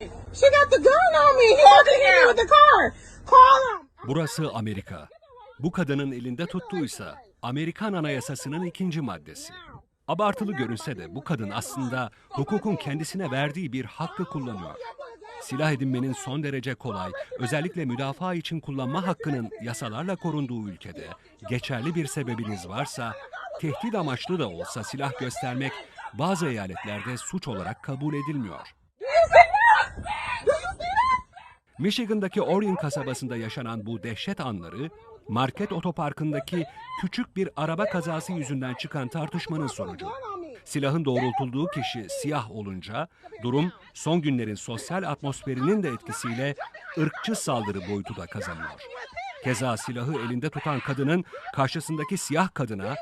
She got the gun on me. He wants to hit me with the car. Call him. Burası Amerika. Bu kadının elinde tuttuysa Amerikan Anayasası'nın ikinci maddesi. Abartılı görünse de bu kadın aslında hukukun kendisine verdiği bir hakkı kullanıyor. Silah edinmenin son derece kolay, özellikle müdafaa için kullanma hakkının yasalarla korunduğu ülkede geçerli bir sebebiniz varsa, tehdit amaçlı da olsa silah göstermek bazı eyaletlerde suç olarak kabul edilmiyor. Michigan'daki Orion kasabasında yaşanan bu dehşet anları, market otoparkındaki küçük bir araba kazası yüzünden çıkan tartışmanın sonucu. Silahın doğrultulduğu kişi siyah olunca durum son günlerin sosyal atmosferinin de etkisiyle ırkçı saldırı boyutu da kazanıyor. Keza silahı elinde tutan kadının karşısındaki siyah kadına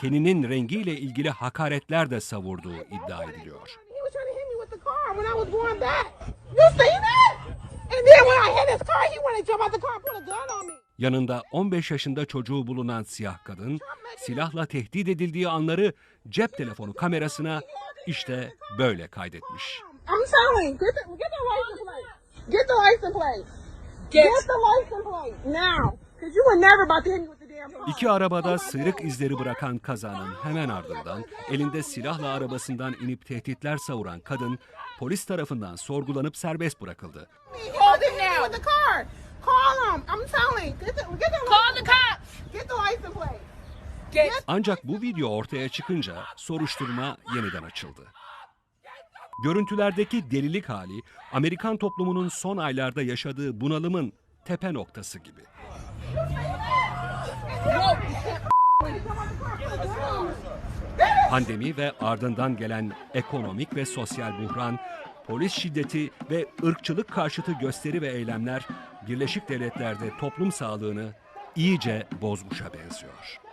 teninin rengiyle ilgili hakaretler de savurduğu iddia ediliyor. Yanında 15 yaşında çocuğu bulunan siyah kadın silahla tehdit edildiği anları cep telefonu kamerasına işte böyle kaydetmiş. Get, the license plate now. İki arabada sıyrık izleri bırakan kazanın hemen ardından elinde silahla arabasından inip tehditler savuran kadın polis tarafından sorgulanıp serbest bırakıldı. Ancak bu video ortaya çıkınca soruşturma yeniden açıldı. Görüntülerdeki delilik hali Amerikan toplumunun son aylarda yaşadığı bunalımın tepe noktası gibi. Pandemi ve ardından gelen ekonomik ve sosyal buhran, polis şiddeti ve ırkçılık karşıtı gösteri ve eylemler Birleşik Devletler'de toplum sağlığını iyice bozmuşa benziyor.